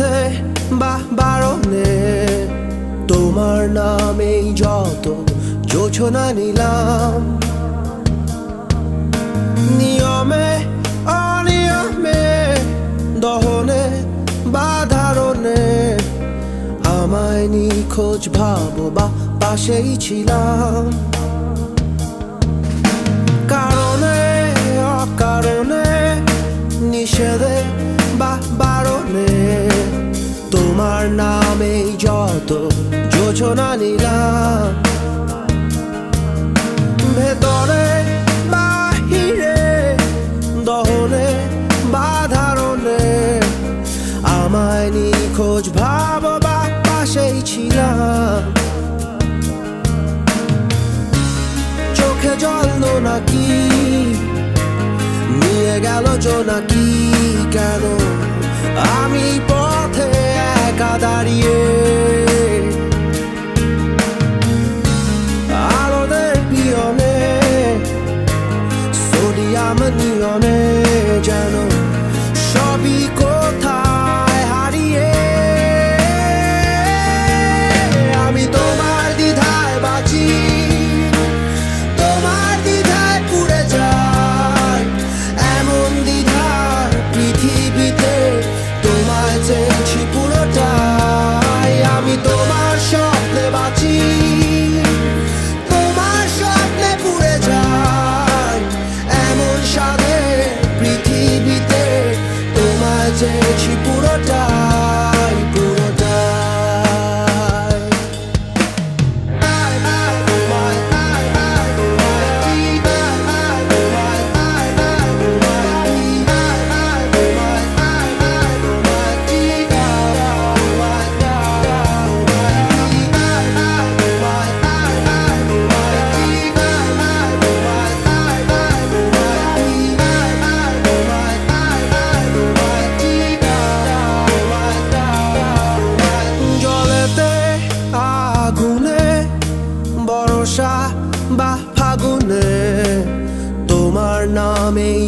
নিষেধে বা বারণে, তোমার নামেই যত যোছনা নিলাম। নিয়মে, অনিয়মে, দহনে বা ধারণে, আমায় নিখোঁজ ভাবো বা পাশেই ছিলাম। নিলাম ভেতরে বাহিরে, দহনে বা ধারণে আমায় নিখোঁজ ভাব বা পাশেই ছিলাম। চোখে জল নাকি? নিয়ে গেল জোনাকি কেন বাঁচি। তোমার স্বপ্নে পুড়ে যায় এমন সাধে পৃথিবীতে। তোমায় চেয়েছি পুরোটাই।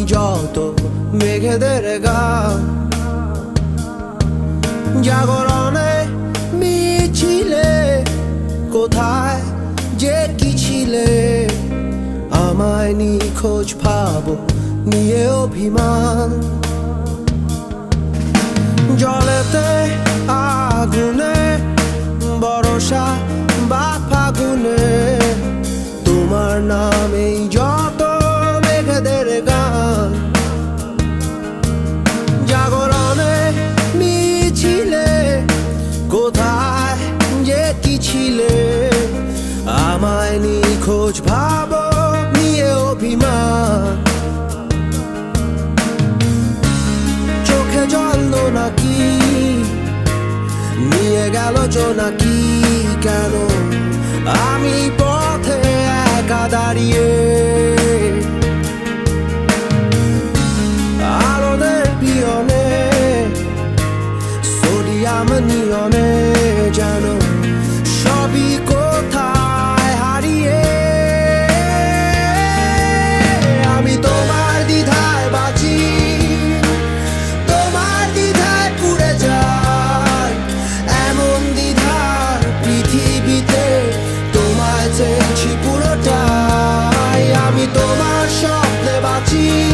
যত মেঘেদের গান জাগরণে মিছিলে কোথায় যে কি ছিলে? আমায় নিখোঁজ ভাবো নিয়ে অভিমান। ছিলে আমায় নিখোঁজ ভাব, নিয়ে অভিমান। চোখে জল নাকি? নিয়ে গেল জোনাকি কেন? আমি পথে একা দাঁড়িয়ে see